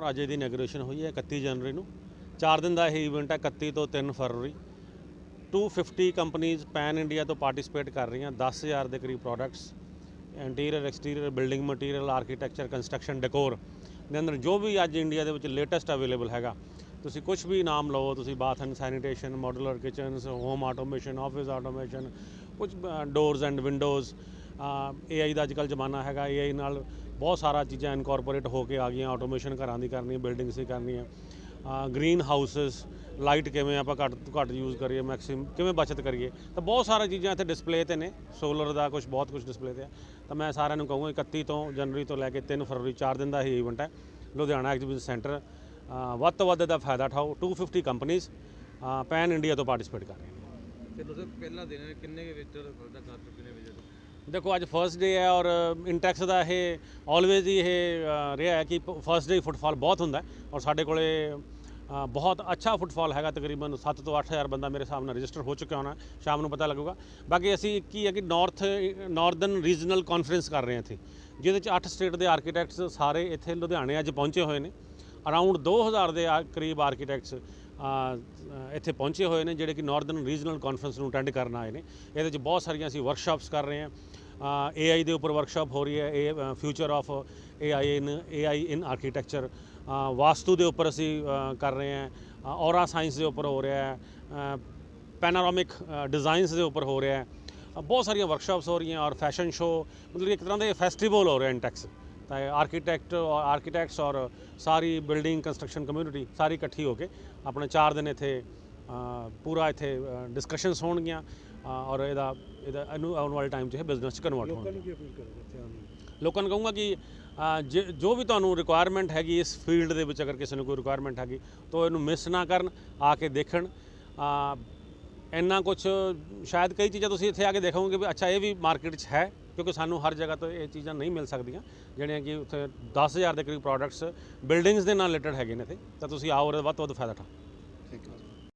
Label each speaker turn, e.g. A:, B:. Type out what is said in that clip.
A: ਰਾਜੇ ਦੀ ਇਨੋਗ੍ਰੇਸ਼ਨ ਹੋਈ ਹੈ 31 ਜਨਵਰੀ ਨੂੰ। ਚਾਰ ਦਿਨ ਦਾ ਇਹ ਇਵੈਂਟ ਹੈ 31 ਤੋਂ 3 ਫਰਵਰੀ। 250 ਕੰਪਨੀਆਂ ਪੈਨ ਇੰਡੀਆ ਤੋਂ ਪਾਰਟਿਸਿਪੇਟ ਕਰ ਰਹੀਆਂ 10000 ਦੇ ਕਰੀਬ products interior exterior building material architecture construction decor ਦੇ ਅੰਦਰ ਜੋ ਵੀ ਅੱਜ ਇੰਡੀਆ ਦੇ ਵਿੱਚ ਲੇਟੈਸਟ ਅਵੇਲੇਬਲ ਹੈਗਾ, ਤੁਸੀਂ ਕੁਝ ਵੀ ਨਾਮ ਲਓ, ਤੁਸੀਂ bath and sanitation modular kitchens home automation office automation ਕੁਝ ਡੋਰਸ ਐਂਡ ਵਿੰਡੋਜ਼ ਏਆਈ ਦਾ ਅੱਜਕੱਲ ਜ਼ਮਾਨਾ ਹੈਗਾ। ਏਆਈ ਨਾਲ ਬਹੁਤ ਸਾਰਾ ਚੀਜ਼ਾਂ ਇਨਕੋਰਪੋਰੇਟ ਹੋ ਕੇ ਆ ਗਈਆਂ। ਆਟੋਮੇਸ਼ਨ ਘਰਾਂ ਦੀ ਕਰਨੀ ਬਿਲਡਿੰਗਸ ਦੀ ਕਰਨੀ ਹੈ। ਗ੍ਰੀਨ ਹਾਊਸਸ ਲਾਈਟ ਕਿਵੇਂ ਆਪਾਂ ਘੱਟ ਤੋਂ ਘੱਟ ਯੂਜ਼ ਕਰੀਏ ਮੈਕਸਿਮ ਕਿਵੇਂ ਬਚਤ ਕਰੀਏ। ਤਾਂ ਬਹੁਤ ਸਾਰੀਆਂ ਚੀਜ਼ਾਂ ਇੱਥੇ ਡਿਸਪਲੇ ਤੇ ਨੇ। ਸੋਲਰ ਦਾ ਕੁਝ ਬਹੁਤ ਕੁਝ ਡਿਸਪਲੇ ਤੇ ਹੈ ਤਾਂ ਮੈਂ ਸਾਰਿਆਂ ਨੂੰ ਕਹੂੰਗਾ 31 ਤੋਂ ਜਨਵਰੀ ਤੋਂ ਲੈ ਕੇ 3 ਫਰਵਰੀ 4 ਦਿਨ ਦਾ ਇਹ ਇਵੈਂਟ ਹੈ। ਲੁਧਿਆਣਾ ਐਗਜ਼ੀਬਿਸ਼ਨ ਸੈਂਟਰ ਵੱਧ ਤੋਂ ਵੱਧ ਦਾ ਫਾਇਦਾ ਉਠਾਓ। 250 ਕੰਪਨੀਆਂ ਪੈਨ ਇੰਡੀਆ ਤੋਂ ਪਾਰਟਿਸਿਪੇਟ ਕਰ ਰਹੀਆਂ ਨੇ।
B: ਤੇ ਤੁਸੀਂ ਪਹਿਲਾ ਦਿਨ ਕਿੰਨੇ ਵਿਜ਼ਟਰ ਦਾ ਕਰ ਚੁੱਕੇ ਨੇ
A: ਦੇਖੋ, ਅੱਜ ਫਰਸਟ ਡੇ ਹੈ ਔਰ ਇੰਟੈਕਸ ਦਾ ਇਹ ਆਲਵੇਜ਼ ਹੀ ਇਹ ਰਿਹਾ ਹੈ ਕਿ ਫਰਸਟ ਡੇ ਫੁੱਟਫਾਲ ਬਹੁਤ ਹੁੰਦਾ ਔਰ ਸਾਡੇ ਕੋਲੇ ਬਹੁਤ ਅੱਛਾ ਫੁੱਟਫਾਲ ਹੈਗਾ ਤਕਰੀਬਨ 7 ਤੋਂ 8000 ਬੰਦਾ ਮੇਰੇ ਹਿਸਾਬ ਨਾਲ ਰਜਿਸਟਰ ਹੋ ਚੁੱਕਿਆ ਹੋਣਾ, ਸ਼ਾਮ ਨੂੰ ਪਤਾ ਲੱਗੂਗਾ। ਬਾਕੀ ਅਸੀਂ ਕੀ ਹੈ ਕਿ ਨਾਰਥ ਨਾਰਦਰਨ ਰੀਜਨਲ ਕਾਨਫਰੰਸ ਕਰ ਰਹੇ ਹਾਂ ਇੱਥੇ, ਜਿਹਦੇ ਚ 8 ਸਟੇਟ ਦੇ ਆਰਕੀਟੈਕਟਸ ਸਾਰੇ ਇੱਥੇ ਲੁਧਿਆਣੇ ਅੱਜ ਪਹੁੰਚੇ ਹੋਏ ਨੇ। ਅਰਾਊਂਡ 2000 ਦੇ ਆ- ਕਰੀਬ ਆਰਕੀਟੈਕਟਸ ਇੱਥੇ ਪਹੁੰਚੇ ਹੋਏ ਨੇ, ਜਿਹੜੇ ਕਿ ਨਾਰਦਰਨ ਰੀਜਨਲ ਕਾਨਫਰੰਸ ਨੂੰ ਅਟੈਂਡ ਕਰਨ ਆਏ ਨੇ। ਇਹਦੇ ਵਿੱਚ ਬਹੁਤ ਸਾਰੀਆਂ ਅਸੀਂ ਵਰਕਸ਼ਾਪਸ ਕਰ ਰਹੇ ਹਾਂ। ਏਆਈ ਦੇ ਉੱਪਰ ਵਰਕਸ਼ਾਪ ਹੋ ਰਹੀ ਹੈ ਇਹ future of AI in AI in architecture ਵਾਸਤੂ ਦੇ ਉੱਪਰ ਅਸੀਂ ਕਰ ਰਹੇ ਹਾਂ ਔਰਾ ਸਾਇੰਸ ਦੇ ਉੱਪਰ ਹੋ ਰਿਹਾ ਹੈ ਪੈਨਾਰੋਮਿਕ ਡਿਜ਼ਾਈਨਸ ਦੇ ਉੱਪਰ ਹੋ ਰਿਹਾ ਹੈ। ਬਹੁਤ ਸਾਰੀਆਂ ਵਰਕਸ਼ਾਪਸ ਹੋ ਰਹੀਆਂ ਔਰ ਫੈਸ਼ਨ ਸ਼ੋ ਮਤਲਬ ਇੱਕ ਤਰ੍ਹਾਂ ਦੇ ਫੈਸਟੀਵਲ ਹੋ ਰਿਹਾ ਇੰਟੈਕਸ ਤਾਂ ਆਰਕੀਟੈਕਟ ਔਰ ਆਰਕੀਟੈਕਟਸ ਔਰ ਸਾਰੀ ਬਿਲਡਿੰਗ ਕੰਸਟਰਕਸ਼ਨ ਕਮਿਊਨਿਟੀ ਸਾਰੀ ਇਕੱਠੀ ਹੋ ਕੇ ਆਪਣੇ 4 ਦਿਨ ਇੱਥੇ ਪੂਰਾ ਇੱਥੇ ਡਿਸਕਸ਼ਨਸ ਹੋਣਗੀਆਂ ਔਰ ਇਹਦਾ ਇਹਦਾ ਇਹਨੂੰ ਆਉਣ ਵਾਲੇ ਟਾਈਮ 'ਚ ਇਹ ਬਿਜ਼ਨਸ 'ਚ ਕਨਵਰਟ ਹੋਣਗੇ।
C: ਕੀ ਅਪੀਲ ਕਰੋਗੇ ਇੱਥੇ ਆਉਣ ਨੂੰ
A: ਲੋਕਾਂ ਨੂੰ ਕਹੂੰਗਾ ਕਿ ਜੇ- ਵੀ ਤੁਹਾਨੂੰ ਰਿਕੁਆਇਰਮੈਂਟ ਹੈਗੀ ਇਸ ਫੀਲਡ ਦੇ ਵਿੱਚ ਅਗਰ ਕਿਸੇ ਨੂੰ ਕੋਈ ਰਿਕੁਆਇਰਮੈਂਟ ਹੈਗੀ ਤਾਂ ਇਹਨੂੰ ਮਿਸ ਨਾ ਕਰਨ ਆ ਕੇ ਦੇਖਣ। ਇੰਨਾ ਕੁਝ ਸ਼ਾਇਦ ਕਈ ਚੀਜ਼ਾਂ ਤੁਸੀਂ ਇੱਥੇ ਆ ਕੇ ਦੇਖੋਗੇ ਵੀ ਅੱਛਾ ਇਹ ਵੀ ਮਾਰਕੀਟ 'ਚ ਹੈ ਕਿਉਂਕਿ ਸਾਨੂੰ ਹਰ ਜਗ੍ਹਾ ਤੋਂ ਇਹ ਚੀਜ਼ਾਂ ਨਹੀਂ ਮਿਲ ਸਕਦੀਆਂ ਜਿਹੜੀਆਂ ਕਿ ਉੱਥੇ 10000 ਦੇ ਕਰੀਬ ਪ੍ਰੋਡਕਟਸ ਬਿਲਡਿੰਗਸ ਦੇ ਨਾਲ ਰਿਲੇਟਡ ਹੈਗੇ ਨੇ ਇੱਥੇ ਤਾਂ ਤੁਸੀਂ ਆਓ ਔਰ ਵੱਧ ਤੋਂ ਵੱਧ ਫਾਇਦਾ ਉਠਾਓ।